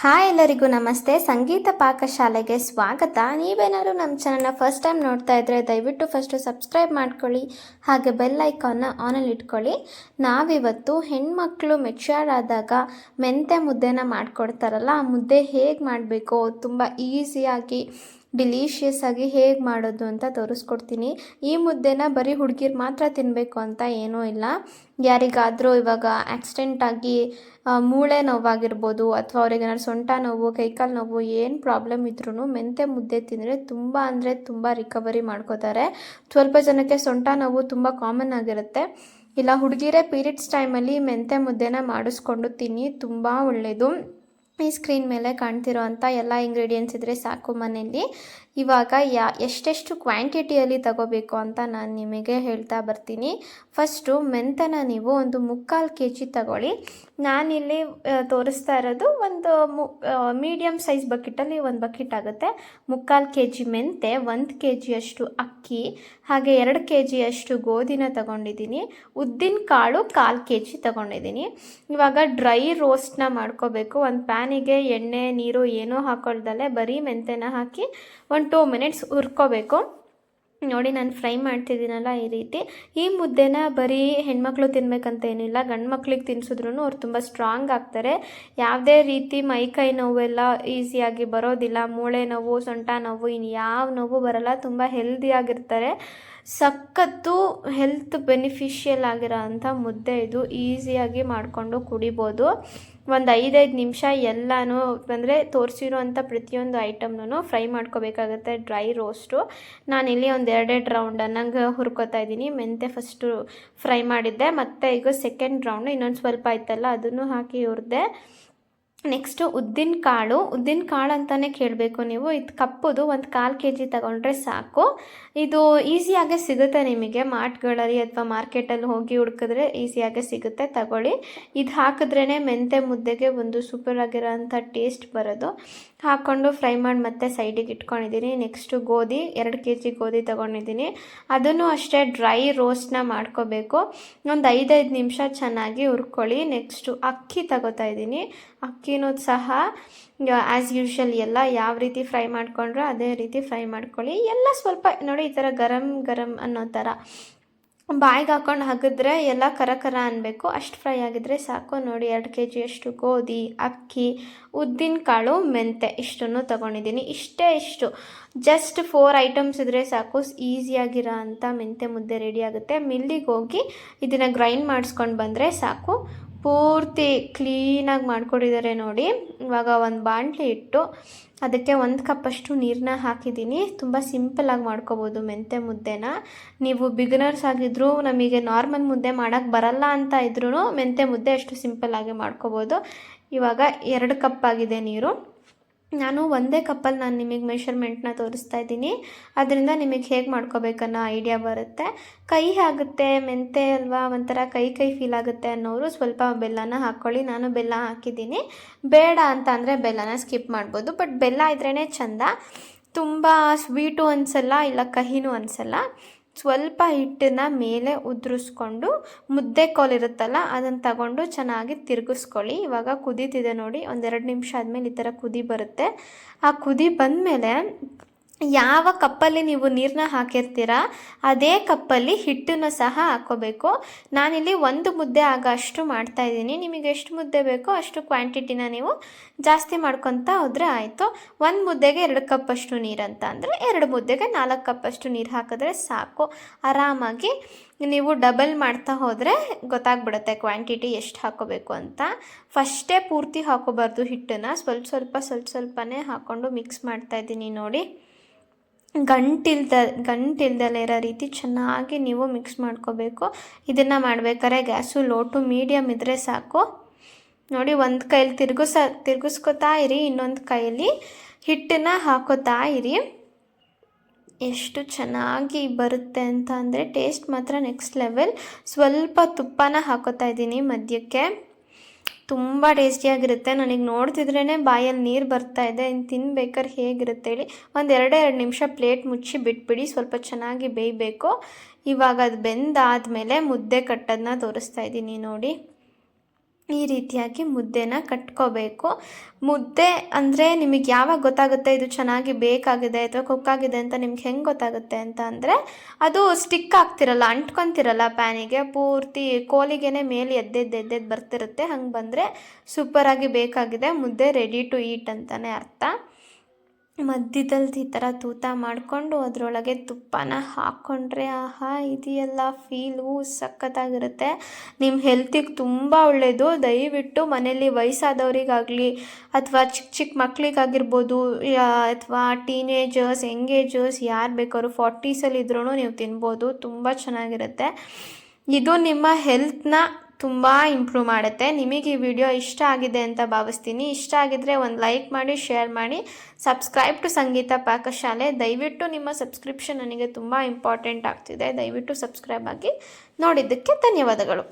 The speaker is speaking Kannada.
ಹಾಯ್ ಎಲ್ಲರಿಗೂ ನಮಸ್ತೆ. ಸಂಗೀತ ಪಾಕಶಾಲೆಗೆ ಸ್ವಾಗತ. ನೀವೇನಾದ್ರು ನಮ್ಮ ಚಾನಲ್ನ ಫಸ್ಟ್ ಟೈಮ್ ನೋಡ್ತಾ ಇದ್ದರೆ ದಯವಿಟ್ಟು ಫಸ್ಟು ಸಬ್ಸ್ಕ್ರೈಬ್ ಮಾಡ್ಕೊಳ್ಳಿ. ಹಾಗೆ ಬೆಲ್ ಐಕಾನ್ನ ಆನಲ್ಲಿ ಇಟ್ಕೊಳ್ಳಿ. ನಾವಿವತ್ತು ಹೆಣ್ಮಕ್ಳು ಮೆಚ್ಯೂರ್ ಆದಾಗ ಮೆಂತೆ ಮುದ್ದೆನ ಮಾಡಿಕೊಡ್ತಾರಲ್ಲ, ಆ ಮುದ್ದೆ ಹೇಗೆ ಮಾಡಬೇಕು? ತುಂಬ ಈಸಿಯಾಗಿ ಡಿಲೀಷಿಯಸ್ ಆಗಿ ಹೇಗೆ ಮಾಡೋದು ಅಂತ ತೋರಿಸ್ಕೊಡ್ತೀನಿ. ಈ ಮುದ್ದೆನ ಬರೀ ಹುಡುಗಿರು ಮಾತ್ರ ತಿನ್ನಬೇಕು ಅಂತ ಏನೂ ಇಲ್ಲ. ಯಾರಿಗಾದರೂ ಇವಾಗ ಆಕ್ಸಿಡೆಂಟ್ ಆಗಿ ಮೂಳೆ ನೋವಾಗಿರ್ಬೋದು ಅಥವಾ ಅವ್ರಿಗೆ ಸೊಂಟ ನೋವು, ಕೈಕಾಲು ನೋವು, ಏನು ಪ್ರಾಬ್ಲಮ್ ಇದ್ರೂ ಮೆಂತೆ ಮುದ್ದೆ ತಿಂದರೆ ತುಂಬ ಅಂದರೆ ತುಂಬ ರಿಕವರಿ ಮಾಡ್ಕೋತಾರೆ. ಸ್ವಲ್ಪ ಜನಕ್ಕೆ ಸೊಂಟ ನೋವು ತುಂಬ ಕಾಮನ್ ಆಗಿರುತ್ತೆ. ಇಲ್ಲ, ಹುಡುಗಿರೇ ಪೀರಿಯಡ್ಸ್ ಟೈಮಲ್ಲಿ ಮೆಂತೆ ಮುದ್ದೆನ ಮಾಡಿಸ್ಕೊಂಡು ತಿನ್ನಿ, ತುಂಬ ಒಳ್ಳೆಯದು ಈ ಸ್ಕ್ರೀನ್ ಮೇಲೆ ಕಾಣ್ತಿರೋ ಅಂಥ ಎಲ್ಲ ಇಂಗ್ರೀಡಿಯೆಂಟ್ಸ್ ಇದ್ದರೆ ಸಾಕು ಮನೆಯಲ್ಲಿ. ಇವಾಗ ಯಾ, ಎಷ್ಟೆಷ್ಟು ಕ್ವಾಂಟಿಟಿಯಲ್ಲಿ ತಗೋಬೇಕು ಅಂತ ನಾನು ನಿಮಗೆ ಹೇಳ್ತಾ ಬರ್ತೀನಿ. ಫಸ್ಟು ಮೆಂತನ ನೀವು ಒಂದು ಮುಕ್ಕಾಲು ಕೆ ಜಿ ತಗೊಳ್ಳಿ. ನಾನಿಲ್ಲಿ ತೋರಿಸ್ತಾ ಇರೋದು ಒಂದು ಮು ಮೀಡಿಯಮ್ ಸೈಜ್ ಬಕೆಟಲ್ಲಿ ಒಂದು ಬಕೆಟ್ ಆಗುತ್ತೆ. ಮುಕ್ಕಾಲು ಕೆ ಜಿ ಮೆಂತೆ ಒಂದು ಕೆ ಜಿಯಷ್ಟು ಅಕ್ಕಿ, ಹಾಗೆ ಎರಡು ಕೆ ಜಿಯಷ್ಟು ಗೋಧಿನ ತಗೊಂಡಿದ್ದೀನಿ. ಉದ್ದಿನ ಕಾಳು ಕಾಲು ಕೆ ಜಿ ತಗೊಂಡಿದ್ದೀನಿ. ಇವಾಗ ಡ್ರೈ ರೋಸ್ಟ್ನ ಮಾಡ್ಕೋಬೇಕು. ಒಂದು ಪ್ಯಾನಿಗೆ ಎಣ್ಣೆ, ನೀರು ಏನೂ ಹಾಕೊಳ್ದಲ್ಲೇ ಬರೀ ಮೆಂತೆನ ಹಾಕಿ, ಒಂದು ಟೂ ಮಿನಿಟ್ಸ್ ಹುರ್ಕೋಬೇಕು. ನೋಡಿ ನಾನು ಫ್ರೈ ಮಾಡ್ತಿದ್ದೀನಲ್ಲ ಈ ರೀತಿ. ಈ ಮುದ್ದೆನ ಬರೀ ಹೆಣ್ಮಕ್ಳು ತಿನ್ಬೇಕಂತ ಏನಿಲ್ಲ ಗಂಡು ಮಕ್ಳಿಗೆ ತಿನ್ಸಿದ್ರು ಅವ್ರು ತುಂಬ ಸ್ಟ್ರಾಂಗ್ ಆಗ್ತಾರೆ. ಯಾವುದೇ ರೀತಿ ಮೈ ಕೈ ನೋವೆಲ್ಲ ಈಸಿಯಾಗಿ ಬರೋದಿಲ್ಲ, ಮೂಳೆ ನೋವು, ಸೊಂಟ ನೋವು ಇನ್ನು ಯಾವ ನೋವು ಬರಲ್ಲ, ತುಂಬ ಹೆಲ್ದಿಯಾಗಿರ್ತಾರೆ ಸಖತ್ತು ಹೆಲ್ತ್ ಬೆನಿಫಿಷಿಯಲ್ ಆಗಿರೋ ಮುದ್ದೆ ಇದು. ಈಸಿಯಾಗಿ ಮಾಡಿಕೊಂಡು ಕುಡಿಬೋದು. ಒಂದು ಐದೈದು ನಿಮಿಷ ಎಲ್ಲನೂ ಅಂದರೆ ತೋರಿಸಿರೋ ಅಂಥ ಪ್ರತಿಯೊಂದು ಐಟಮ್ನೂ ಫ್ರೈ ಮಾಡ್ಕೋಬೇಕಾಗುತ್ತೆ ಡ್ರೈ ರೋಸ್ಟು ನಾನಿಲ್ಲಿ ಒಂದು ಎರಡೆರಡು ರೌಂಡ್ ಅನ್ನಂಗೆ ಹುರ್ಕೋತಾ ಇದ್ದೀನಿ. ಮೆಂತೆ ಫಸ್ಟು ಫ್ರೈ ಮಾಡಿದ್ದೆ. ಮತ್ತು ಈಗ ಸೆಕೆಂಡ್ ರೌಂಡ್ ಇನ್ನೊಂದು ಸ್ವಲ್ಪ ಆಯ್ತಲ್ಲ ಅದನ್ನು ಹಾಕಿ ಹುರಿದೆ ನೆಕ್ಸ್ಟು ಉದ್ದಿನ ಕಾಳು. ಉದ್ದಿನ ಕಾಳು ಅಂತಲೇ ಕೇಳಬೇಕು ನೀವು. ಇದು ಕಪ್ಪುದು ಒಂದು ಕಾಲು ಕೆ ಜಿ ತಗೊಂಡ್ರೆ ಸಾಕು. ಇದು ಈಸಿಯಾಗೆ ಸಿಗುತ್ತೆ ನಿಮಗೆ. ಮಾರ್ಟ್ಗಳಲ್ಲಿ ಅಥವಾ ಮಾರ್ಕೆಟಲ್ಲಿ ಹೋಗಿ ಹುಡ್ಕಿದ್ರೆ ಈಸಿಯಾಗೆ ಸಿಗುತ್ತೆ. ತಗೊಳ್ಳಿ. ಇದು ಹಾಕಿದ್ರೇ ಮೆಂತೆ ಮುದ್ದೆಗೆ ಒಂದು ಸೂಪರ್ ಆಗಿರೋಂಥ ಟೇಸ್ಟ್ ಬರೋದು. ಹಾಕ್ಕೊಂಡು ಫ್ರೈ ಮಾಡಿ ಮತ್ತೆ ಸೈಡಿಗೆ ಇಟ್ಕೊಂಡಿದ್ದೀನಿ. ನೆಕ್ಸ್ಟು ಗೋಧಿ, ಎರಡು ಕೆ ಜಿ ಗೋಧಿ ತೊಗೊಂಡಿದ್ದೀನಿ. ಅದನ್ನು ಅಷ್ಟೇ ಡ್ರೈ ರೋಸ್ಟ್ನ ಮಾಡ್ಕೋಬೇಕು. ಒಂದು ಐದೈದು ನಿಮಿಷ ಚೆನ್ನಾಗಿ ಹುರ್ಕೊಳ್ಳಿ. ನೆಕ್ಸ್ಟು ಅಕ್ಕಿ ತಗೋತಾ ಇದ್ದೀನಿ. ಅಕ್ಕಿನೂ ಸಹ ಆ್ಯಸ್ ಯೂಶ್ವಲ್ ಎಲ್ಲ ಯಾವ ರೀತಿ ಫ್ರೈ ಮಾಡ್ಕೊಂಡ್ರೆ ಅದೇ ರೀತಿ ಫ್ರೈ ಮಾಡ್ಕೊಳ್ಳಿ. ಎಲ್ಲ ಸ್ವಲ್ಪ ನೋಡಿ ಈ ಥರ ಗರಂ ಗರಂ ಅನ್ನೋ ಥರ. ಬಾಯಿಗೆ ಹಾಕೊಂಡು ಹಗಿದ್ರೆ ಎಲ್ಲ ಕರ ಕರ ಅನ್ನಬೇಕು ಅಷ್ಟು ಫ್ರೈ ಆಗಿದ್ರೆ ಸಾಕು. ನೋಡಿ ಎರಡು ಕೆ ಜಿಯಷ್ಟು ಗೋಧಿ, ಅಕ್ಕಿ, ಉದ್ದಿನ ಕಾಳು ಮೆಂತೆ ಇಷ್ಟನ್ನು ತಗೊಂಡಿದ್ದೀನಿ. ಇಷ್ಟೇ ಇಷ್ಟು. ಜಸ್ಟ್ ಫೋರ್ ಐಟಮ್ಸ್ ಇದ್ದರೆ ಸಾಕು. ಈಸಿಯಾಗಿರೋ ಅಂಥ ಮೆಂತೆ ಮುದ್ದೆ ರೆಡಿ ಆಗುತ್ತೆ. ಮಿಲ್ಲಿಗೆ ಹೋಗಿ ಇದನ್ನು ಗ್ರೈಂಡ್ ಮಾಡಿಸ್ಕೊಂಡು ಬಂದರೆ ಸಾಕು. ಪೂರ್ತಿ ಕ್ಲೀನಾಗಿ ಮಾಡಿಕೊಟ್ಟಿದ್ದಾರೆ ನೋಡಿ. ಇವಾಗ ಒಂದು ಬಾಣಲಿ ಇಟ್ಟು ಅದಕ್ಕೆ ಒಂದು ಕಪ್ಪಷ್ಟು ನೀರನ್ನ ಹಾಕಿದ್ದೀನಿ ತುಂಬ ಸಿಂಪಲಾಗಿ ಮಾಡ್ಕೋಬೋದು ಮೆಂತೆ ಮುದ್ದೆನ. ನೀವು ಬಿಗಿನರ್ಸ್ ಆಗಿದ್ದರೂ ನಮಗೆ ನಾರ್ಮಲ್ ಮುದ್ದೆ ಮಾಡೋಕ್ಕೆ ಬರಲ್ಲ ಅಂತ ಇದ್ರೂ ಮೆಂತೆ ಮುದ್ದೆ ಅಷ್ಟು ಸಿಂಪಲ್ಲಾಗಿ ಮಾಡ್ಕೋಬೋದು. ಇವಾಗ ಎರಡು ಕಪ್ ಆಗಿದೆ ನೀರು. ನಾನು ಒಂದೇ ಕಪ್ಪಲ್ಲಿ ನಾನು ನಿಮಗೆ ಮೆಷರ್ಮೆಂಟ್ನ ತೋರಿಸ್ತಾ ಇದ್ದೀನಿ. ಅದರಿಂದ ನಿಮಗೆ ಹೇಗೆ ಮಾಡ್ಕೋಬೇಕನ್ನೋ ಐಡಿಯಾ ಬರುತ್ತೆ. ಕೈ ಆಗುತ್ತೆ, ಮೆಂತೆ ಅಲ್ವಾ, ಒಂಥರ ಕೈ ಕೈ ಫೀಲ್ ಆಗುತ್ತೆ ಅನ್ನೋರು ಸ್ವಲ್ಪ ಬೆಲ್ಲನ ಹಾಕ್ಕೊಳ್ಳಿ. ನಾನು ಬೆಲ್ಲ ಹಾಕಿದ್ದೀನಿ. ಬೇಡ ಅಂತ ಅಂದರೆ ಬೆಲ್ಲನ ಸ್ಕಿಪ್ ಮಾಡ್ಬೋದು. ಬಟ್ ಬೆಲ್ಲ ಇದ್ರೇ ಚಂದ. ತುಂಬ ಸ್ವೀಟು ಅನಿಸಲ್ಲ, ಇಲ್ಲ ಕಹಿನೂ ಅನಿಸಲ್ಲ. ಸ್ವಲ್ಪ ಹಿಟ್ಟನ್ನ ಮೇಲೆ ಉದುರಿಸ್ಕೊಂಡು ಮುದ್ದೆ ಕೋಲಿರುತ್ತಲ್ಲ ಅದನ್ನು ತಗೊಂಡು ಚೆನ್ನಾಗಿ ತಿರುಗಿಸ್ಕೊಳ್ಳಿ. ಇವಾಗ ಕುದೀತಿದೆ ನೋಡಿ, ಒಂದೆರಡು ನಿಮಿಷ ಆದಮೇಲೆ ಈ ಥರ ಕುದಿ ಬರುತ್ತೆ. ಆ ಕುದಿ ಬಂದಮೇಲೆ ಯಾವ ಕಪ್ಪಲ್ಲಿ ನೀವು ನೀರನ್ನ ಹಾಕಿರ್ತೀರ, ಅದೇ ಕಪ್ಪಲ್ಲಿ ಹಿಟ್ಟನ್ನು ಸಹ ಹಾಕ್ಕೋಬೇಕು. ನಾನಿಲ್ಲಿ ಒಂದು ಮುದ್ದೆ ಆಗ ಅಷ್ಟು ಮಾಡ್ತಾಯಿದ್ದೀನಿ ನಿಮಗೆ ಎಷ್ಟು ಮುದ್ದೆ ಬೇಕೋ ಅಷ್ಟು ಕ್ವಾಂಟಿಟಿನ ನೀವು ಜಾಸ್ತಿ ಮಾಡ್ಕೊತಾ ಹೋದರೆ ಆಯಿತು. ಒಂದು ಮುದ್ದೆಗೆ ಎರಡು ಕಪ್ಪಷ್ಟು ನೀರು ಅಂತ ಅಂದರೆ ಎರಡು ಮುದ್ದೆಗೆ ನಾಲ್ಕು ಕಪ್ಪಷ್ಟು ನೀರು ಹಾಕಿದ್ರೆ ಸಾಕು. ಆರಾಮಾಗಿ ನೀವು ಡಬಲ್ ಮಾಡ್ತಾ ಹೋದರೆ ಗೊತ್ತಾಗ್ಬಿಡುತ್ತೆ ಕ್ವಾಂಟಿಟಿ ಎಷ್ಟು ಹಾಕೋಬೇಕು ಅಂತ. ಫಸ್ಟೇ ಪೂರ್ತಿ ಹಾಕೋಬಾರ್ದು ಹಿಟ್ಟನ್ನು. ಸ್ವಲ್ಪ ಸ್ವಲ್ಪ ಸ್ವಲ್ಪ ಸ್ವಲ್ಪನೇ ಹಾಕ್ಕೊಂಡು ಮಿಕ್ಸ್ ಮಾಡ್ತಾ ಇದ್ದೀನಿ ನೋಡಿ. ಗಂಟಿಲ್ದ, ಗಂಟಿಲ್ದಲೇ ಇರೋ ರೀತಿ ಚೆನ್ನಾಗಿ ನೀವು ಮಿಕ್ಸ್ ಮಾಡ್ಕೋಬೇಕು. ಇದನ್ನು ಮಾಡ್ಬೇಕಾದ್ರೆ ಗ್ಯಾಸು ಲೋ ಟು ಮೀಡಿಯಮ್ ಇದ್ದರೆ ಸಾಕು. ನೋಡಿ, ಒಂದು ಕೈಯಲ್ಲಿ ತಿರುಗಿಸ, ತಿರುಗಿಸ್ಕೊತಾ ಇರಿ, ಇನ್ನೊಂದು ಕೈಯಲ್ಲಿ ಹಿಟ್ಟನ್ನು ಹಾಕೋತಾ ಇರಿ. ಎಷ್ಟು ಚೆನ್ನಾಗಿ ಬರುತ್ತೆ ಅಂತ ಅಂದರೆ ಟೇಸ್ಟ್ ಮಾತ್ರ ನೆಕ್ಸ್ಟ್ ಲೆವೆಲ್ ಸ್ವಲ್ಪ ತುಪ್ಪನ ಹಾಕೋತಾ ಇದ್ದೀನಿ ಮಧ್ಯಕ್ಕೆ. ತುಂಬ ಟೇಸ್ಟಿಯಾಗಿರುತ್ತೆ ನನಗೆ ನೋಡ್ತಿದ್ರೇ ಬಾಯಲ್ಲಿ ನೀರು ಬರ್ತಾ ಇದೆ. ಇನ್ನು ತಿನ್ಬೇಕಾದ್ರೆ ಹೇಗಿರುತ್ತೆ ಹೇಳಿ ಒಂದು ಎರಡೇ ನಿಮಿಷ ಪ್ಲೇಟ್ ಮುಚ್ಚಿ ಬಿಟ್ಬಿಡಿ. ಸ್ವಲ್ಪ ಚೆನ್ನಾಗಿ ಬೇಯಬೇಕು. ಇವಾಗ ಅದು ಬೆಂದಾದಮೇಲೆ ಮುದ್ದೆ ಕಟ್ಟೋದನ್ನ ತೋರಿಸ್ತಾ ಇದ್ದೀನಿ ನೋಡಿ. ಈ ರೀತಿಯಾಗಿ ಮುದ್ದೆನ ಕಟ್ಕೋಬೇಕು. ಮುದ್ದೆ ಅಂದರೆ ನಿಮಗೆ ಯಾವಾಗ ಗೊತ್ತಾಗುತ್ತೆ ಇದು ಚೆನ್ನಾಗಿ ಬೇಕಾಗಿದೆ ಅಥವಾ ಕುಕ್ಕಾಗಿದೆ ಅಂತ ನಿಮ್ಗೆ ಹೆಂಗೆ ಗೊತ್ತಾಗುತ್ತೆ ಅಂತ ಅಂದರೆ ಅದು ಸ್ಟಿಕ್ ಆಗ್ತಿರಲ್ಲ ಅಂಟ್ಕೊತಿರಲ್ಲ ಪ್ಯಾನಿಗೆ. ಪೂರ್ತಿ ಕೋಲಿಗೆನೆ ಮೇಲೆ ಎದ್ದೆದ್ದು ಎದ್ದೆದ್ದು ಬರ್ತಿರುತ್ತೆ, ಹಂಗೆ ಬಂದರೆ ಸೂಪರಾಗಿ ಬೇಕಾಗಿದೆ. ಮುದ್ದೆ ರೆಡಿ ಟು ಈಟ್ ಅಂತಲೇ ಅರ್ಥ. ಮಧ್ಯದಲ್ಲಿ ಈ ಥರ ತೂತ ಮಾಡಿಕೊಂಡು ಅದರೊಳಗೆ ತುಪ್ಪನ ಹಾಕ್ಕೊಂಡ್ರೆ ಆಹಾ, ಇದೆಯಲ್ಲ ಫೀಲು ಸಖತ್ತಾಗಿರುತ್ತೆ. ನಿಮ್ಮ ಹೆಲ್ತಿಗೆ ತುಂಬ ಒಳ್ಳೆಯದು ದಯವಿಟ್ಟು ಮನೆಯಲ್ಲಿ ವಯಸ್ಸಾದವರಿಗಾಗಲಿ ಅಥವಾ ಚಿಕ್ಕ ಚಿಕ್ಕ ಮಕ್ಕಳಿಗಾಗಿರ್ಬೋದು ಅಥವಾ ಟೀನೇಜರ್ಸ್ ಯಂಗೇಜರ್ಸ್ ಯಾರು ಬೇಕಾದ್ರು ಫಾರ್ಟೀಸಲ್ಲಿದ್ರೂ ನೀವು ತಿನ್ಬೋದು. ತುಂಬ ಚೆನ್ನಾಗಿರುತ್ತೆ. ಇದು ನಿಮ್ಮ ಹೆಲ್ತ್ನ ತುಂಬ ಇಂಪ್ರೂವ್ ಮಾಡುತ್ತೆ. ನಿಮಗೆ ಈ ವಿಡಿಯೋ ಇಷ್ಟ ಆಗಿದೆ ಅಂತ ಭಾವಿಸ್ತೀನಿ. ಇಷ್ಟ ಆಗಿದ್ರೆ ಒಂದು ಲೈಕ್ ಮಾಡಿ ಶೇರ್ ಮಾಡಿ. ಸಬ್ಸ್ಕ್ರೈಬ್ ಟು ಸಂಗೀತ ಪಾಕಶಾಲೆ ದಯವಿಟ್ಟು ನಿಮ್ಮ ಸಬ್ಸ್ಕ್ರಿಪ್ಷನ್ ನನಗೆ ತುಂಬ ಇಂಪಾರ್ಟೆಂಟ್ ಆಗ್ತಿದೆ. ದಯವಿಟ್ಟು ಸಬ್ಸ್ಕ್ರೈಬ್ ಆಗಿ ನೋಡಿದ್ದಕ್ಕೆ ಧನ್ಯವಾದಗಳು.